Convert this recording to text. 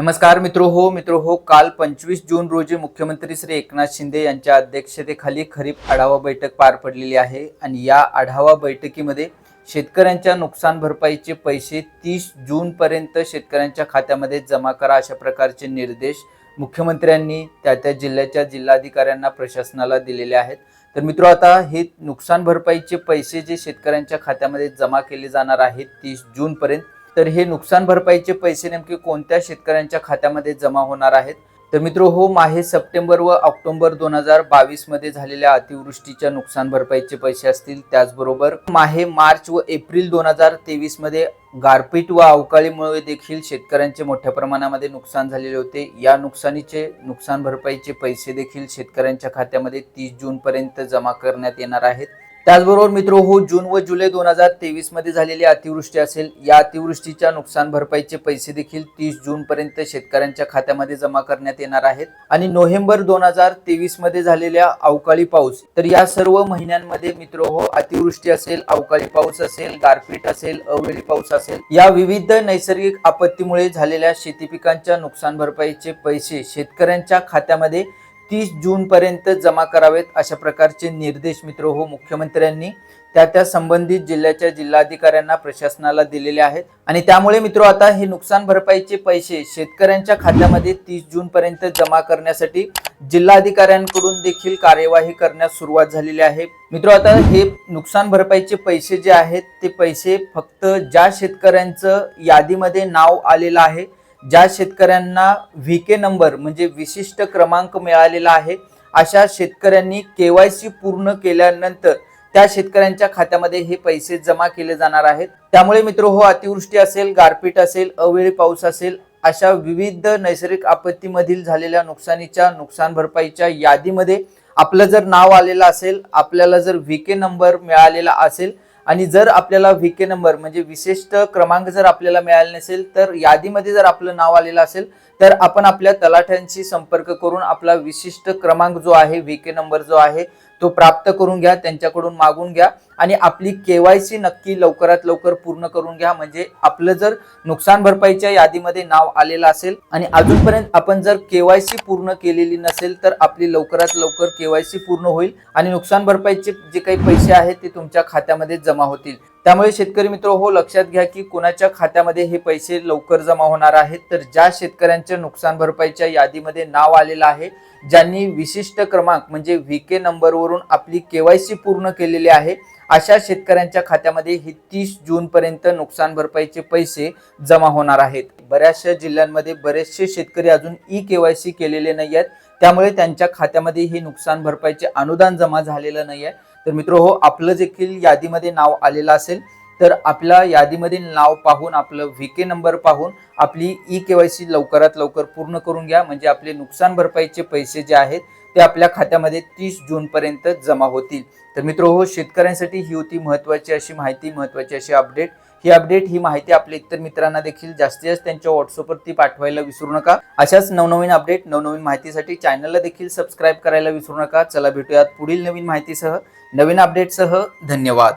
नमस्कार मित्रो हो मित्रो हो काल पंचवीस जून रोजी मुख्यमंत्री श्री एकनाथ शिंदे यांच्या अध्यक्षतेखाली खरीप आढावा बैठक पार पडलेली आहे आणि या आढावा बैठकीमध्ये शेतकऱ्यांच्या नुकसान भरपाईचे पैसे तीस जूनपर्यंत शेतकऱ्यांच्या खात्यामध्ये जमा करा अशा प्रकारचे निर्देश मुख्यमंत्र्यांनी त्या त्या जिल्ह्याच्या जिल्हाधिकाऱ्यांना प्रशासनाला दिलेले आहेत. तर मित्रो आता हे नुकसान भरपाईचे पैसे जे शेतकऱ्यांच्या खात्यामध्ये जमा केले जाणार आहेत तीस जूनपर्यंत तर हे नुकसान भरपाईचे पैसे नेमके कोणत्या शेतकऱ्यांच्या खात्यामध्ये जमा होणार आहेत? तर मित्र हो माहे सप्टेंबर व ऑक्टोबर दोन हजार बावीसमध्ये झालेल्या अतिवृष्टीच्या नुकसान भरपाईचे पैसे असतील त्याचबरोबर माहे मार्च व एप्रिल दोन हजार तेवीसमध्ये गारपीट व अवकाळीमुळे देखील शेतकऱ्यांचे मोठ्या प्रमाणामध्ये नुकसान झालेले होते. या नुकसानीचे नुकसान भरपाईचे पैसे देखील शेतकऱ्यांच्या खात्यामध्ये तीस जून पर्यंत जमा करण्यात येणार आहेत. त्याचबरोबर मित्र हो जून व जुलै दोन हजार तेवीसमध्ये झालेली अतिवृष्टी असेल या अतिवृष्टीच्या नुकसान भरपाईचे पैसे देखील तीस जून पर्यंत शेतकऱ्यांच्या खात्यामध्ये जमा करण्यात येणार आहेत. आणि नोव्हेंबर दोन हजार तेवीसमध्ये झालेल्या अवकाळी पाऊस तर या सर्व महिन्यांमध्ये मित्र हो अतिवृष्टी असेल अवकाळी पाऊस असेल गारपीट असेल अवेळी पाऊस असेल या विविध नैसर्गिक आपत्तीमुळे झालेल्या शेती पिकांच्या नुकसान भरपाईचे पैसे शेतकऱ्यांच्या खात्यामध्ये तीस जूनपर्यंत जमा करावेत अशा प्रकारचे निर्देश मित्र हो मुख्यमंत्र्यांनी. त्या त्या संबंधित जिल्ह्याच्या जिल्हाधिकाऱ्यांना प्रशासनाला दिलेले आहेत. आणि त्यामुळे मित्र आता हे नुकसान भरपाईचे पैसे शेतकऱ्यांच्या खात्यामध्ये तीस जूनपर्यंत जमा करण्यासाठी जिल्हाधिकाऱ्यांकडून देखील कार्यवाही करण्यास सुरुवात झालेली आहे. मित्र आता हे नुकसान भरपाईचे पैसे जे आहेत ते पैसे फक्त ज्या शेतकऱ्यांचं यादीमध्ये नाव आलेलं आहे ज्या शेतकऱ्यांना व्ही के नंबर म्हणजे विशिष्ट क्रमांक मिळालेला आहे अशा शेतकऱ्यांनी केवायसी पूर्ण केल्यानंतर त्या शेतकऱ्यांच्या खात्यामध्ये हे पैसे जमा केले जाणार आहेत. त्यामुळे मित्र हो अतिवृष्टी असेल गारपीट असेल अवेळी पाऊस असेल अशा विविध नैसर्गिक आपत्तीमधील झालेल्या नुकसानीच्या नुकसान भरपाईच्या यादीमध्ये आपलं जर नाव आलेलं असेल आपल्याला जर व्ही के नंबर मिळालेला असेल आणि जर आपल्याला व्ही के नंबर म्हणजे विशिष्ट क्रमांक जर आपल्याला मिळाला नसेल तर यादीमध्ये जर आपलं नाव आलेलं असेल तर आपण आपल्या तलाठ्यांशी संपर्क करून आपला विशिष्ट क्रमांक जो आहे व्ही के नंबर जो आहे तो प्राप्त करून घ्या त्यांच्याकडून मागून घ्या आणि आपली केवायसी नक्की लवकरात लवकर पूर्ण करून घ्या. म्हणजे आपलं जर नुकसान भरपाईच्या यादीमध्ये नाव आलेलं असेल आणि अजूनपर्यंत आपण जर केवायसी पूर्ण केलेली नसेल तर आपली लवकरात लवकर केवायसी पूर्ण होईल आणि नुकसान भरपाईचे जे काही पैसे आहेत ते तुमच्या खात्यामध्ये जमा होतील. त्यामुळे शेतकरी मित्र हो लक्षात घ्या की कोणाच्या खात्यामध्ये हे पैसे लवकर जमा होणार आहेत तर ज्या शेतकऱ्यांच्या नुकसान भरपाईच्या यादीमध्ये नाव आलेलं आहे ज्यांनी विशिष्ट क्रमांक म्हणजे व्ही के नंबरवरून आपली केवायसी पूर्ण केलेली आहे अशा शेतकऱ्यांच्या खात्यामध्ये हे तीस जून पर्यंत नुकसान भरपाईचे पैसे जमा होणार आहेत. बऱ्याचशा जिल्ह्यांमध्ये बरेचसे शेतकरी अजून ई केवायसी केलेले नाही आहेत त्यामुळे त्यांच्या खात्यामध्ये हे नुकसान भरपाईचे अनुदान जमा झालेलं नाही आहे. तर मित्र हो आपलं देखील यादीमध्ये नाव आलेलं असेल. तर आपल्या यादीमधील नाव पाहून आपलं व्ही के नंबर पाहून आपली ई केवायसी लवकरात लवकर पूर्ण करून घ्या. म्हणजे आपले नुकसान भरपाईचे पैसे जे आहेत ते आपल्या खात्यामध्ये तीस जूनपर्यंत जमा होतील. तर मित्र हो शेतकऱ्यांसाठी ही होती महत्त्वाची अशी माहिती महत्त्वाची अशी अपडेट ही अपडेट ही माहिती आपल्या इतर मित्रांना देखील जास्तीत जास्त त्यांच्या व्हॉट्सअपवरती पाठवायला विसरू नका. अशाच नवनवीन अपडेट नवनवीन माहितीसाठी चॅनलला देखील सबस्क्राईब करायला विसरू नका. चला भेटूयात पुढील नवीन माहितीसह. नवीन अपडेटसह धन्यवाद.